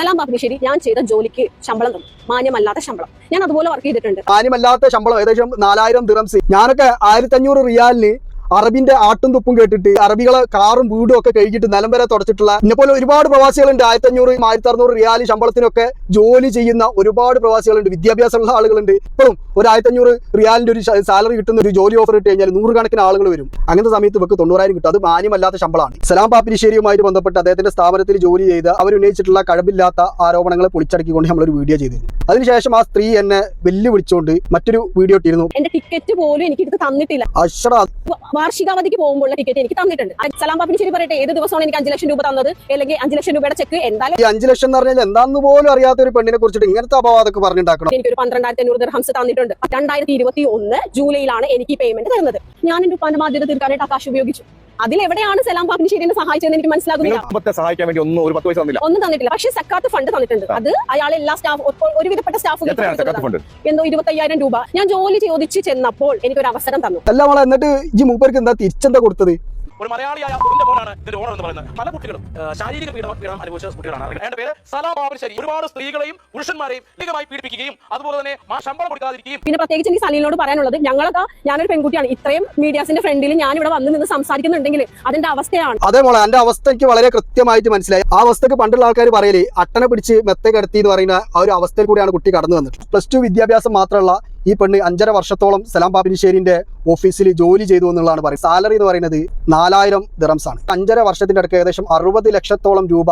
സലാം ബാബുശ്ശേരി ഞാൻ ചെയ്ത ജോലിക്ക് ശമ്പളം തന്നു. മാന്യമല്ലാത്ത ശമ്പളം. ഞാൻ അതുപോലെ വർക്ക് ചെയ്തിട്ടുണ്ട്. മാന്യമല്ലാത്ത ശമ്പളം ഏകദേശം നാലായിരം ദിറംസി ഞാനൊക്കെ ആയിരത്തി അഞ്ഞൂറ് റിയാലിന് അറബിന്റെ ആട്ടും തുപ്പും കേട്ടിട്ട് അറബികളെ കാറും വീടും ഒക്കെ കഴുകിയിട്ട് നിലം വരെ തുടച്ചിട്ടുള്ള എന്നെ പോലെ ഒരുപാട് പ്രവാസികളുണ്ട്. ആയിരത്തി അഞ്ഞൂറ് ആയിരത്തി അറുന്നൂറ് റിയാലി ശമ്പളത്തിനൊക്കെ ജോലി ചെയ്യുന്ന ഒരുപാട് പ്രവാസികളുണ്ട്. വിദ്യാഭ്യാസമുള്ള ആളുകളുണ്ട്. ഇപ്പോഴും ഒരു ആയിരത്തി അഞ്ഞൂറ് റിയാലിന്റെ ഒരു സാലറി കിട്ടുന്ന ഒരു ജോലി ഓഫർ ഇട്ട് കഴിഞ്ഞാൽ നൂറുകണക്കിന് ആളുകൾ വരും. അങ്ങനത്തെ സമയത്ത് ഇവർക്ക് തൊണ്ണൂറായിരം കിട്ടും. അത് മാന്യമല്ലാത്ത ശമ്പളമാണ്. സലാം പാപ്പിനിശ്ശേരിയുമായിട്ട് ബന്ധപ്പെട്ട് അദ്ദേഹത്തിന്റെ സ്ഥാപനത്തിൽ ജോലി ചെയ്ത് അവർ ഉന്നയിച്ചിട്ടുള്ള കഴിവില്ലാത്ത ആരോപണങ്ങളെ പൊളിച്ചടക്കിക്കൊണ്ട് നമ്മളൊരു വീഡിയോ ചെയ്തു അതിനുശേഷം ആ സ്ത്രീ എന്നെ വെല്ലുവിളിച്ചുകൊണ്ട് മറ്റൊരു വീഡിയോ ഇട്ടിരുന്നു. എന്റെ ടിക്കറ്റ് പോലും എനിക്ക് തന്നിട്ടില്ല. അക്ഷര വാർഷികാവധിക്ക് പോകുമ്പോഴുള്ള ടിക്കറ്റ് എനിക്ക് തന്നിട്ടുണ്ട്. സലാം സലാം ശരി പറയട്ടെ ഏത് ദിവസമാണ് എനിക്ക് അഞ്ച് ലക്ഷം രൂപ തന്നത്? അല്ലെങ്കിൽ അഞ്ച് ലക്ഷം രൂപയുടെ ചെക്ക് എന്തായാലും ഈ അഞ്ചു ലക്ഷം എന്ന് പറഞ്ഞാൽ എന്താന്ന് പോലും അറിയാത്ത ഒരു പെണ്ണിനെ കുറിച്ചിട്ട് ഇങ്ങനത്തെ അപവാദമൊക്കെ പറഞ്ഞിട്ടുണ്ടാക്കണം എനിക്ക് ഒരു പന്ത്രണ്ടായിരത്തി അഞ്ഞൂറ് ദിർഹംസ് തന്നിട്ടുണ്ട്. രണ്ടായിരത്തി ഇരുപത്തി ഒന്ന് ജൂലൈയിലാണ് എനിക്ക് ഈ പേയ്മെന്റ് തരുന്നത്. ഞാൻ എന്റെ ഉപ്പാന്റെ ബാധ്യത തീർക്കാനായിട്ട് ആ കാശ് ഉപയോഗിച്ചു. അതിലെവിടെയാണ് സലാം ബാബുശ്ശേരിനെ സഹായിച്ചതെന്ന് എനിക്ക് മനസ്സിലാകുന്നില്ല. സഹായിക്കാൻ വേണ്ടി ഒന്നും ഒരു പത്ത് പൈസ തന്നില്ല. ഒന്നും തന്നിട്ടില്ല. പക്ഷേ സക്കാത്ത് ഫണ്ട് തന്നിട്ടുണ്ട്. അത് അയാൾ എല്ലാ സ്റ്റാഫ് ഒരുവിധപ്പെട്ട സ്റ്റാഫ് എന്തോ ഇരുപത്തയ്യായിരം രൂപ. ഞാൻ ജോലി ചോദിച്ചു ചെന്നപ്പോൾ എനിക്ക് ഒരു അവസരം തന്നു. അല്ല മോളെ എന്നിട്ട് ഈ മൂപ്പർക്ക് എന്താ തിരിച്ചെന്താ കൊടുത്തത്? ഒരു മലയാളിയായ എന്റെ മോനാണ് ഇതിന്റെ ഓണർ എന്ന് പറയുന്നത്. പല കുട്ടികളും ശാരീരിക പീഡനം പീഡനം അനുഭവിച്ച കുട്ടികളാണ്. അയാളുടെ പേര് സലാം ബാബുശ്ശേരി ഒരുപാട് സ്ത്രീകളെയും പുരുഷന്മാരെയും ലീഗമായി പീഡിപ്പിക്കുകയും അതുപോലെ തന്നെ മാ- ശമ്പളം കൊടുക്കാതിരിക്കുകയും പിന്നെ പ്രത്യേകിച്ച് എനിക്ക് സലീലിനോട് പറയാനുള്ളത് ഞങ്ങളൊക്കെ ഞാനൊരു പെൺകുട്ടിയാണ്. ഇത്രയും മീഡിയാസിന്റെ ഫ്രണ്ടിൽ ഞാൻ ഇവിടെ വന്ന് നിന്ന് സംസാരിക്കുന്നുണ്ടെങ്കിൽ അതിന്റെ അവസ്ഥയാണ്. അതേ മോളെ എന്റെ അവസ്ഥ എനിക്ക് വളരെ കൃത്യമായിട്ട് മനസ്സിലായി. ആ അവസ്ഥക്ക് പണ്ടുള്ള ആൾക്കാർ പറയലേ അട്ടനെ പിടിച്ച് മെത്ത കിടത്തി എന്ന് പറയുന്ന ആ ഒരു അവസ്ഥയിൽ കൂടിയാണ് കുട്ടി കടന്നു വന്നത്. പ്ലസ് ടു വിദ്യാഭ്യാസം മാത്രമുള്ള ഈ പെണ്ണ് അഞ്ചര വർഷത്തോളം സലാം പാപ്പിനിശ്ശേരിന്റെ ഓഫീസിൽ ജോലി ചെയ്തു എന്നുള്ളതാണ് പറയുന്നത്. സാലറി എന്ന് പറയുന്നത് നാലായിരം ദിറംസ് ആണ് അഞ്ചര വർഷത്തിന്റെ അടുക്ക് ഏകദേശം അറുപത് ലക്ഷത്തോളം രൂപ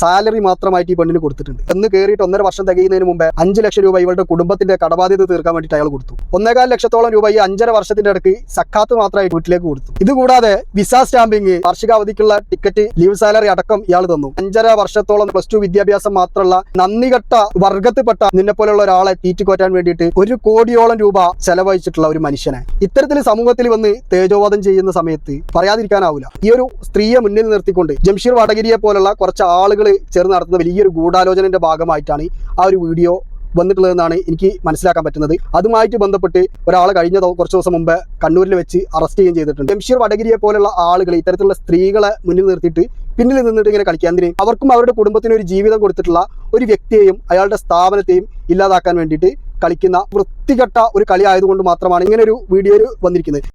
സാലറി മാത്രമായിട്ട് ഈ പെണ്ണിന് കൊടുത്തിട്ടുണ്ട്. എന്ന് കയറിയിട്ട് ഒന്നര വർഷം തികയുന്നതിന് മുമ്പ് അഞ്ച് ലക്ഷം രൂപ ഇവളുടെ കുടുംബത്തിന്റെ കടബാധ്യത തീർക്കാൻ വേണ്ടിയിട്ട് അയാൾ കൊടുത്തു. ഒന്നേകാൽ ലക്ഷത്തോളം രൂപ ഈ അഞ്ചര വർഷത്തിന്റെ ഇടയ്ക്ക് സക്കാത്ത് മാത്രമായിട്ട് വീട്ടിലേക്ക് കൊടുത്തു. ഇതുകൂടാതെ വിസ സ്റ്റാമ്പിംഗ് വാർഷികാവധിക്കുള്ള ടിക്കറ്റ് ലീവ് സാലറി അടക്കം ഇയാൾ തന്നു. അഞ്ചര വർഷത്തോളം പ്ലസ് ടു വിദ്യാഭ്യാസം മാത്രമുള്ള നന്ദികെട്ട വർഗത്തിൽപ്പെട്ട പോലെയുള്ള ഒരാളെ തീറ്റിക്കോറ്റാൻ വേണ്ടിയിട്ട് ഒരു കോടിയോളം രൂപ ചെലവഴിച്ചിട്ടുള്ള ഒരു മനുഷ്യനെ. ഇത്തരത്തിൽ സമൂഹത്തിൽ വന്ന് തേജോവാദം ചെയ്യുന്ന സമയത്ത് പറയാതിരിക്കാനാവില്ല ഈ ഒരു സ്ത്രീയെ മുന്നിൽ നിർത്തിക്കൊണ്ട് ജംഷീർ വടകിരിയെ പോലുള്ള കുറച്ച് ആളുകൾ ചേർന്ന് നടത്തുന്ന വലിയൊരു ഗൂഢാലോചനയുടെ ഭാഗമായിട്ടാണ് ആ ഒരു വീഡിയോ വന്നിട്ടുള്ളതെന്നാണ് എനിക്ക് മനസ്സിലാക്കാൻ പറ്റുന്നത്. അതുമായിട്ട് ബന്ധപ്പെട്ട് ഒരാളെ കഴിഞ്ഞ കുറച്ച് ദിവസം മുമ്പ് കണ്ണൂരിൽ വെച്ച് അറസ്റ്റ് ചെയ്യുകയും ചെയ്തിട്ടുണ്ട്. ജംഷീർ വടകിരിയെ പോലുള്ള ആളുകൾ ഇത്തരത്തിലുള്ള സ്ത്രീകളെ മുന്നിൽ നിർത്തിയിട്ട് പിന്നിൽ നിന്നിട്ട് ഇങ്ങനെ കളിക്കാൻ എന്തിന്? അവർക്കും അവരുടെ കുടുംബത്തിന് ഒരു ജീവിതം കൊടുത്തിട്ടുള്ള ഒരു വ്യക്തിയെയും അയാളുടെ സ്ഥാപനത്തെയും ഇല്ലാതാക്കാൻ വേണ്ടിയിട്ട് കളിക്കുന്ന വൃത്തികെട്ട ഒരു കളി ആയതുകൊണ്ട് മാത്രമാണ് ഇങ്ങനെ ഒരു വീഡിയോയിൽ വന്നിരിക്കുന്നത്.